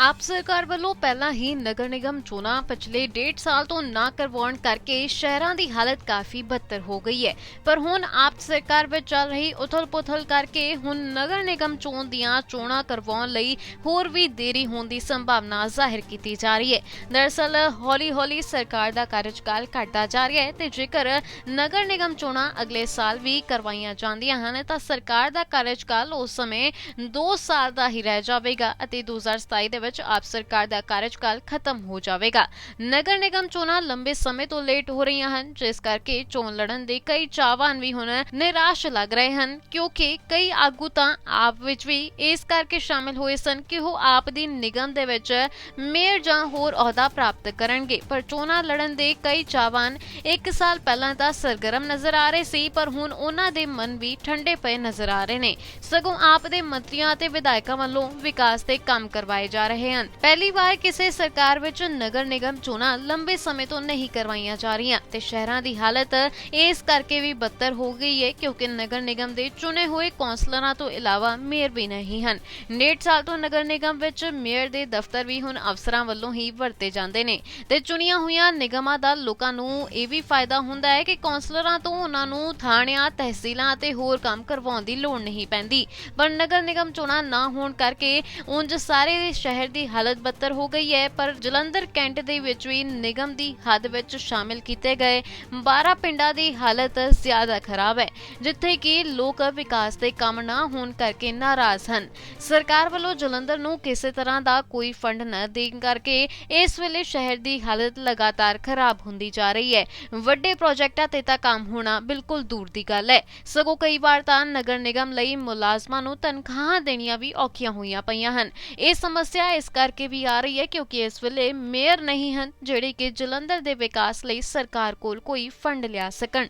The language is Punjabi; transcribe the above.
ਆਪ ਸਰਕਾਰ ਵੱਲੋਂ ਪਹਿਲਾਂ ਹੀ ਨਗਰ ਨਿਗਮ ਚੋਣਾਂ ਪਿਛਲੇ ਡੇਢ ਸਾਲ ਤੋਂ ਨਾ ਕਰਵਾਉਣ ਕਰਕੇ ਸ਼ਹਿਰਾਂ ਦੀ ਹਾਲਤ ਕਾਫੀ ਬੱਤਰ ਹੋ ਗਈ ਹੈ। ਪਰ ਹੁਣ ਆਪ ਸਰਕਾਰ ਵਿੱਚ ਚੱਲ ਰਹੀ ਉਥਲ-ਪੁਥਲ ਕਰਕੇ ਹੁਣ ਨਗਰ ਨਿਗਮ ਚੋਣ ਦੀਆਂ ਚੋਣਾਂ ਕਰਵਾਉਣ ਲਈ ਹੋਰ ਵੀ ਦੇਰੀ ਹੋਣ ਦੀ ਸੰਭਾਵਨਾ ਜ਼ਾਹਿਰ ਕੀਤੀ ਜਾ ਰਹੀ ਹੈ। ਦਰਅਸਲ ਹੌਲੀ-ਹੌਲੀ ਸਰਕਾਰ ਦਾ ਕਾਰਜਕਾਲ ਘਟਦਾ ਜਾ ਰਿਹਾ ਹੈ ਤੇ ਜੇਕਰ ਨਗਰ ਨਿਗਮ ਚੋਣਾਂ ਅਗਲੇ ਸਾਲ ਵੀ ਕਰਵਾਈਆਂ ਜਾਂਦੀਆਂ ਹਨ ਤਾਂ ਸਰਕਾਰ ਦਾ ਕਾਰਜਕਾਲ ਉਸ ਸਮੇਂ 2 ਸਾਲ ਦਾ ਹੀ ਰਹਿ ਜਾਵੇਗਾ ਅਤੇ 2027 ਦੇ ਵਿੱਚ ਆਪ ਸਰਕਾਰ ਦਾ ਕਾਰਜਕਾਲ ਖਤਮ ਹੋ ਜਾਵੇਗਾ। ਨਗਰ ਨਿਗਮ ਚੋਣਾਂ ਲੰਬੇ ਸਮੇਂ ਤੋਂ ਲੇਟ ਹੋ ਰਹੀਆਂ ਹਨ, ਜਿਸ ਕਰਕੇ ਚੋਣ ਲੜਨ ਦੇ ਕਈ ਚਾਹਵਾਨ ਵੀ ਹੁਣ ਨਿਰਾਸ਼ ਲੱਗ ਰਹੇ ਹਨ, ਕਿਉਂਕਿ ਕਈ ਆਗੂ ਤਾਂ ਆਪ ਵਿੱਚ ਵੀ ਇਸ ਕਰਕੇ ਸ਼ਾਮਿਲ ਹੋਏ ਸਨ ਕਿ ਉਹ ਆਪ ਦੀ ਨਿਗਮ ਦੇ ਵਿੱਚ ਮੇਅਰ ਜਾਂ ਹੋਰ ਅਹੁਦਾ ਪ੍ਰਾਪਤ ਕਰਨਗੇ। ਪਰ ਚੋਣਾਂ ਲੜਨ ਦੇ ਕਈ ਚਾਹਵਾਨ ਇੱਕ ਸਾਲ ਪਹਿਲਾਂ ਤਾਂ ਸਰਗਰਮ ਨਜ਼ਰ ਆ ਰਹੇ ਸੀ, ਪਰ ਹੁਣ ਉਹਨਾਂ ਦੇ ਮਨ ਵੀ ਠੰਡੇ ਪਏ ਨਜ਼ਰ ਆ ਰਹੇ ਨੇ। ਸਗੋਂ ਆਪ ਦੇ ਮੰਤਰੀਆਂ ਅਤੇ ਵਿਧਾਇਕਾਂ ਵੱਲੋਂ ਵਿਕਾਸ ਦੇ ਕੰਮ ਕਰਵਾਏ ਜਾ ਰਹੇ ਹਨ। ਪਹਿਲੀ ਵਾਰ ਕਿਸੇ ਸਰਕਾਰ ਵਿੱਚ ਨਗਰ ਨਿਗਮ ਚੋਣਾਂ ਲੰਬੇ ਸਮੇਂ ਤੋਂ ਨਹੀਂ ਕਰਵਾਈਆਂ ਜਾ ਰਹੀਆਂ ਤੇ ਸ਼ਹਿਰਾਂ ਦੀ ਹਾਲਤ ਇਸ ਕਰਕੇ ਵੀ ਬੱਤਰ ਹੋ ਗਈ ਹੈ ਕਿਉਂਕਿ ਨਗਰ ਨਿਗਮ ਦੇ ਚੁਣੇ ਹੋਏ ਕੌਂਸਲਰਾਂ ਤੋਂ ਇਲਾਵਾ ਮੇਅਰ ਵੀ ਨਹੀਂ ਹਨ। ਡੇਢ ਸਾਲ ਤੋਂ ਨਗਰ ਨਿਗਮ ਵਿੱਚ ਮੇਅਰ ਦੇ ਦਫ਼ਤਰ ਵੀ ਹੁਣ ਅਫਸਰਾਂ ਵੱਲੋਂ ਹੀ ਵਰਤੇ ਜਾਂਦੇ ਨੇ ਤੇ ਚੁਣੀਆਂ ਹੋਈਆਂ ਨਿਗਮਾਂ ਦਾ ਲੋਕਾਂ ਨੂੰ ਇਹ ਵੀ ਫਾਇਦਾ ਹੁੰਦਾ ਹੈ ਕਿ ਕੌਂਸਲਰਾਂ ਤੋਂ ਉਹਨਾਂ ਨੂੰ ਥਾਣਿਆਂ, ਤਹਿਸੀਲਾਂ ਅਤੇ ਹੋਰ ਕੰਮ ਕਰਵਾਉਣ ਦੀ ਲੋੜ ਨਹੀਂ ਪੈਂਦੀ। ਪਰ ਨਗਰ ਨਿਗਮ ਚੋਣਾਂ ਨਾ ਹੋਣ ਕਰਕੇ ਉਂਝ ਸਾਰੇ ਸ਼ਹਿਰ ਦੀ ਹਾਲਤ ਬਦਤਰ ਹੋ ਗਈ ਹੈ, ਪਰ ਜਲੰਧਰ ਕੈਂਟ ਦੇ ਵਿੱਚ ਵੀ ਨਿਗਮ ਦੀ ਹੱਦ ਵਿੱਚ ਸ਼ਾਮਿਲ ਕੀਤੇ ਗਏ 12 ਪਿੰਡਾਂ ਦੀ ਹਾਲਤ ਜ਼ਿਆਦਾ ਖਰਾਬ ਹੈ, ਜਿੱਥੇ ਕਿ ਲੋਕ ਵਿਕਾਸ ਦੇ ਕੰਮ ਨਾ ਹੋਣ ਕਰਕੇ ਨਾਰਾਜ਼ ਹਨ। ਸਰਕਾਰ ਵੱਲੋਂ ਜਲੰਧਰ ਨੂੰ ਕਿਸੇ ਤਰ੍ਹਾਂ ਦਾ ਕੋਈ ਫੰਡ ਨਾ ਦੇਣ ਕਰਕੇ ਇਸ ਵੇਲੇ ਸ਼ਹਿਰ ਦੀ ਹਾਲਤ ਲਗਾਤਾਰ ਖਰਾਬ ਹੁੰਦੀ ਜਾ ਰਹੀ ਹੈ। ਵੱਡੇ ਪ੍ਰੋਜੈਕਟਾਂ ਤੇ ਤਾਂ ਕੰਮ ਹੋਣਾ ਬਿਲਕੁਲ ਦੂਰ ਦੀ ਗੱਲ ਹੈ। ਸਗੋਂ ਕਈ ਵਾਰ ਤਾਂ ਨਗਰ ਨਿਗਮ ਲਈ ਮੁਲਾਜ਼ਮਾਂ ਨੂੰ ਤਨਖਾਹਾਂ ਦੇਣੀਆਂ ਵੀ ਔਖੀਆਂ ਹੋਈਆਂ ਪਈਆਂ ਹਨ। ਇਹ ਸਮੱਸਿਆ ਇਸ ਕਰਕੇ ਵੀ ਆ ਰਹੀ ਹੈ ਕਿਉਂਕਿ ਇਸ ਵੇਲੇ ਮੇਅਰ ਨਹੀਂ ਹਨ ਜਿਹੜੇ ਕਿ ਜਲੰਧਰ ਦੇ ਵਿਕਾਸ ਲਈ ਸਰਕਾਰ ਕੋਲ ਕੋਈ ਫੰਡ ਲਿਆ ਸਕਣ।